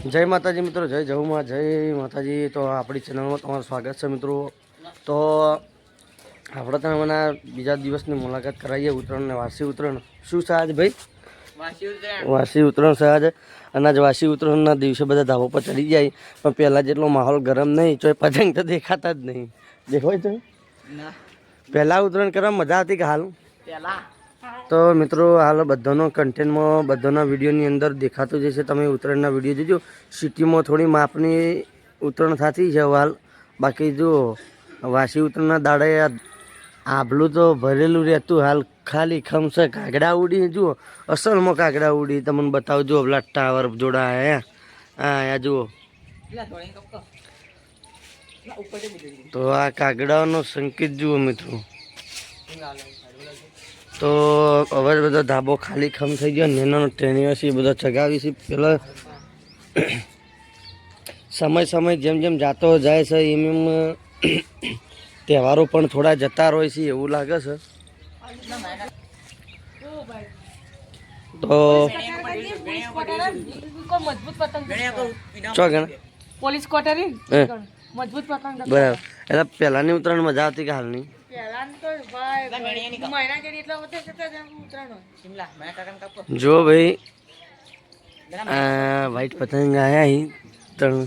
જય માતાજી મિત્રો જય જહુમાં જય માતાજી. તો આપણી ચેનલમાં તમારું સ્વાગત છે મિત્રો. તો આપણે તમને બીજા દિવસની મુલાકાત કરાવીએ ઉત્તરાયણ ને વાસી ઉત્તરાયણ. શું છે આજ ભાઈ? વાસી ઉત્તરાયણ. છે આજે. અને આજ વાસી ઉત્તરાયણના દિવસે બધા ધાબો પર ચડી જાય પણ પહેલાં જેટલો માહોલ ગરમ નહીં તો એ પતંગ તો દેખાતા જ નહીં. દેખાય છે પહેલાં ઉત્તરાયણ કરવા મજા આવતી કે હાલ? તો મિત્રો હાલ બધાનો કન્ટેન્ટમાં બધાના વિડીયોની અંદર દેખાતું છે તમે ઉત્તરાયણના વીડિયો જોજો. સિટીમાં થોડી માપની ઉત્તરાયણ થતી છે હાલ. બાકી જો વાસી ઉત્તરાયણના દાડે આભલું તો ભરેલું રહેતું હાલ. ખાલી ખમસે કાગડા ઉડી. જુઓ અસલમાં કાગડા ઉડી. તમને બતાવજો પેલા ટાવર જોડા હે. હા જુઓ. તો આ કાગડાનો સંકેત જુઓ મિત્રો. તો હવે બધો ધાબો ખાલી ખમ થઈ ગયો નેનો ટ્રેનિંગ છે બધો ચગાવી છે પેલા સમય સમય જેમ જેમ જાતો જાય છે એમ એમ તહેવારો પણ થોડા જતા રહે છે એવું લાગે છે. તો ચો ગણ? પોલીસ કોટરી મજબૂત પતંગ બરાબર. એટલે પહેલાંની ઉત્તરાયણ મજા આવતી કે હાલની? જો ભાઈ આ વ્હાઈટ પતંગ આવ્યા અહીં. ત્રણ.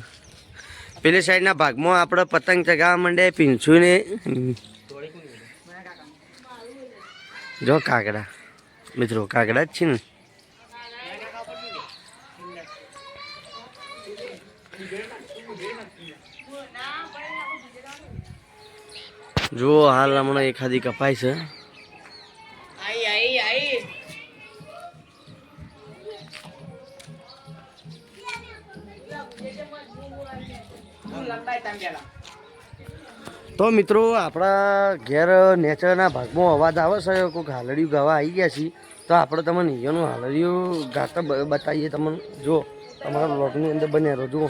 પેલી સાઈડના ભાગમાં આપણે પતંગ ચગાવવા માંડે પીંછું ને જો કાગડા. મિત્રો કાગડા જ છે ને. જુઓ હાલ હમણાં એખાદી કપાય છે. તો મિત્રો આપણા ઘેર નેચરના ભાગમાં અવાજ આવે છે કોઈક હાલડિયું ગાવા આવી ગયા છીએ. તો આપણે તમને નિયોનું હાલડિયું ગાતા બતાવીએ તમને. જો તમારા બ્લોગની અંદર બન્યા રહો જુઓ.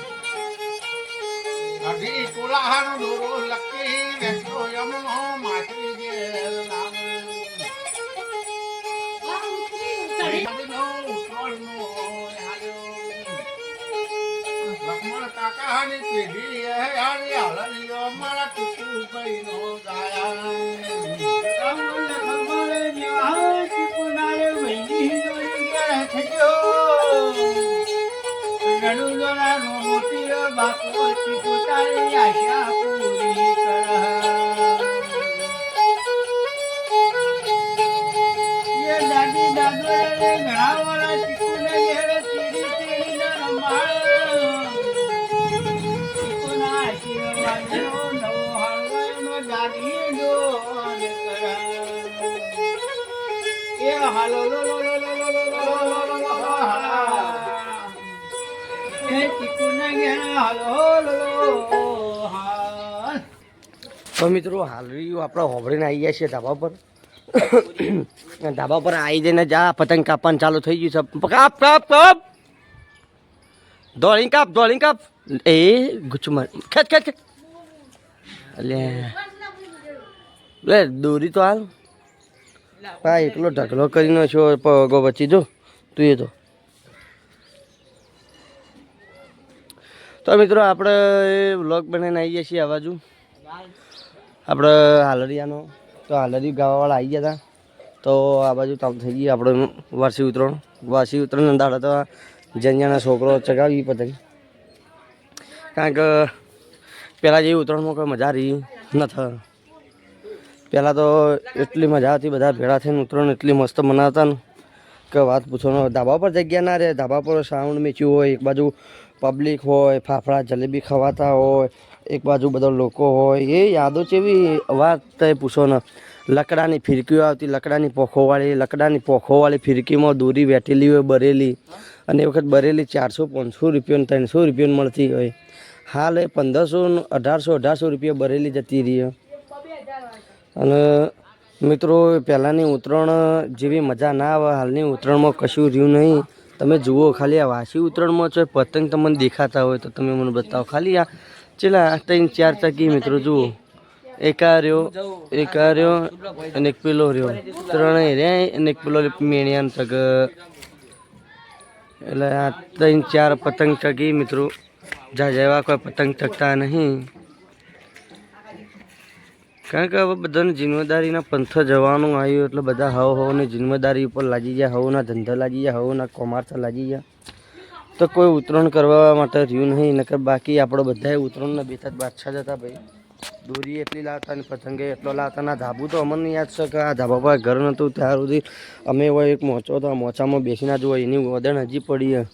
હજી કોલાહળ દોરો લકી વેચો યમનો માછલી જે લક્ષ્મણ કાકા ની પેઢી હે कोटी पुतळी आशा पुरी कर દાદી દાદોરે ઘણા વાળા શીખુને ઘેરે તીડી લો લો ચીકુના ઘેરે હાલો. રહ્યું આપણે હોબળીને આવી ગયા છીએ ધાબા પર. ધાબા પર આવી જઈને જા, પતંગ કાપવાનું ચાલુ થઈ ગયું છે. કાપ કાપ કાપ. દોડી કાપ દોડી કાપ. એ ગુચમર ખેંચ ખેંચ એટલે દોરી તો હાલ. હા એકલો ઢગલો કરીને છો, પગો બચી જો, તું એ તો. તો મિત્રો આપણે વ્લોગ બનાવીને આવી ગયા છીએ આ બાજુ. આપણે હાલરિયાનો, તો હાલરિયું ગાવાવાળા આવી ગયા હતા તો આ બાજુ ચાલુ થઈ ગઈ આપણે વાર્ષિક ઉત્તરાયણ વાર્ષિક ઉત્તરાયણ દાડા તો જન્યાના છોકરો ચગાવી પતંગ. કારણ કે પહેલાં જેવી ઉત્તરાયણમાં કોઈ મજા રહી નથી પહેલાં તો એટલી મજા હતી, બધા ભેળા થઈને ઉત્તરાયણ એટલી મસ્ત મનાવતા કે વાત પૂછવાનો ધાબા પર જગ્યા ના રહે, ધાબા પર સાઉન્ડ મેચ્યું હોય, એક બાજુ પબ્લિક હોય, ફાફડા જલેબી ખવાતા હોય, એક બાજુ બધા લોકો હોય, એ યાદો જેવી વાત તે પૂછો ને. લકડાની ફિરકીઓ આવતી, લકડાની પોખોવાળી લકડાની પોખોવાળી ફિરકીમાં દોરી વેટેલી હોય, બરેલી. અને એ વખત બરેલી ચારસો, પાંચસો રૂપિયાની, ત્રણસો રૂપિયાની મળતી હોય. હાલ એ પંદરસો અઢારસો અઢારસો રૂપિયા બરેલી જતી રહી અને મિત્રો પહેલાંની ઉત્તરાયણ જેવી મજા ના આવે, હાલની ઉત્તરાયણમાં કશું રહ્યું નહીં. તમે જુઓ ખાલી આ વાસી ઉત્તરાયણમાં છો પતંગ તમને દેખાતા હોય તો તમે મને બતાવો. ખાલી આ ચેલા ત્રણ, ચાર ચકી મિત્રો, જુઓ. એક રહ્યો એક રહ્યો, અને એક પેલો રહ્યો. ત્રણેય રે, અને એક પેલો મેણિયાન ચગ એટલે આ ત્રણ, ચાર પતંગ ચગી મિત્રો. જા જેવા કોઈ પતંગ ચગતા નહીં. કારણ કે હવે બધાને જિમ્મેદારીના પંથ જવાનું આવ્યું એટલે બધા હવ હવની જિમ્મેદારી ઉપર લાગી ગયા, હવના ધંધા લાગી ગયા, હવના કોમાર્સ લાગી ગયા તો કોઈ ઉતરણ કરવા માટે રહ્યું નહીં, નકર બાકી આપણે બધાએ ઉતરણના બેતા જ બાદશાહ જ હતા ભાઈ દોરી એટલી લાવતા ને પતંગે એટલો લાવતા ના ધાબુ તો અમને યાદ છે કે આ ધાબા પર ઘર નહોતું ત્યાર સુધી અમે હોય એક મોચો હતો, મોચામાં બેસીને હોય, એની વદન હજી પડી.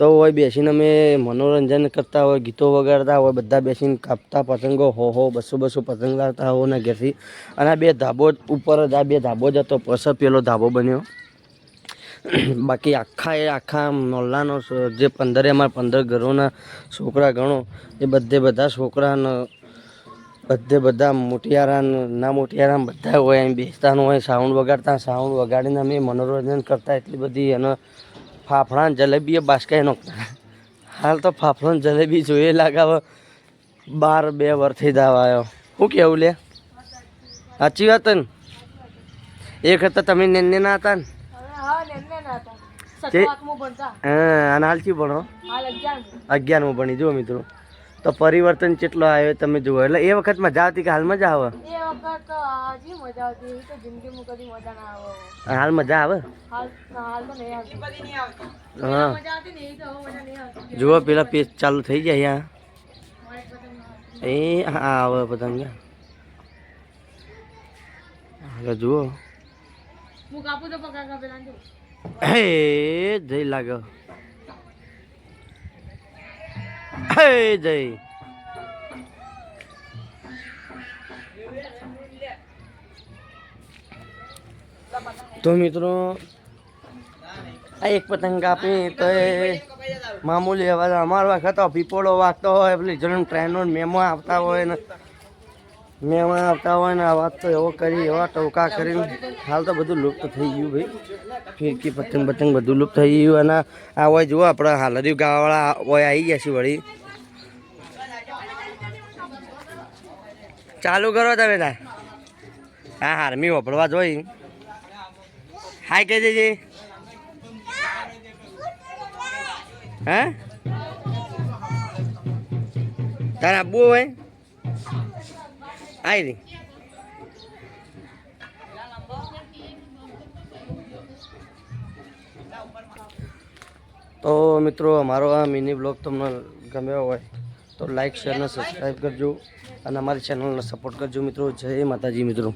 તો હોય બેસીને અમે મનોરંજન કરતા હોય, ગીતો વગાડતા હોય, બધા બેસીને કાપતા પતંગો, હો હો, બસો બસો પતંગ લાવતા હો ને ઘેરથી. અને આ બે ધાબો ઉપર જ, આ બે ધાબો જ હતો. પછી પેલો ધાબો બન્યો. બાકી આખા એ આખા મોહલ્લાનો જે પંદરે અમારા પંદર ઘરોના છોકરા ગણો, એ બધે બધા છોકરાને બધે બધા મોટિયારા ના મોટિયારા બધા હોય એમ બેસતા હોય, સાઉન્ડ વગાડતા, સાઉન્ડ વગાડીને અમે મનોરંજન કરતા. એટલી બધી અને ફાફડા જલેબી બાસકાઈ નાખતા હાલ તો ફાફડો જલેબી જોઈએ લાગાવે બાર બે વર્ષથી દાવ આવ્યો શું કેવું લે? સાચી વાત ને? એક હતા તમે નેને ના હતા ને? હા અને હાલ ચી ભણો? અગિયારમું ભણી જુઓ મિત્રો. તો પરિવર્તન કેટલો આવ્યો તમે જુઓ. એટલે એ વખત મજા આવતી કે હાલ મજા આવે? એ વખત હજી મજા આવતી. તો જિંદગીમાં કદી મજા ના આવે. હાલ મજા આવે? હાલ હાલ તો નહીં આવતી. હા. મજા આવતી ને તો મજા નહીં આવતી. જુઓ પેલા પેજ ચાલુ થઈ જાય અહીંયા. એ હા આવે પતંગ હાલો જુઓ. હું કાપું તો પકા કાપેલા હે જય લાગે હે જય. તો મિત્રો, આ એક પતંગ કાપી તો એ મામૂલી અવાજ અમારો પીપોળો વાગતો હોય, પેલી જણ ટ્રેનો મેમો આવતા હોય ને મેમો આવતા હોય ને વાત તો એવો કરી, એવા ટોકા કરીને હાલ તો બધું લુપ્ત થઈ ગયું ભાઈ. ફિરકી પતંગ પતંગ બધું લુપ્ત થઈ ગયું અને આ હોય જુઓ આપણે હાલરી ગાવાવાળા હોય આવી ગયા છે વળી. ચાલુ કરો તમે ના હા હારમી વપડવા જોઈ. હાય કહી દેજે. હે? તારે આપવું હોય. આવી રી. તો મિત્રો, અમારો આ મિની બ્લોગ તમને ગમ્યો હોય તો લાઈક શેર અને સબસ્ક્રાઈબ કરજો અને અમારી ચેનલને સપોર્ટ કરજો મિત્રો. જય માતાજી મિત્રો.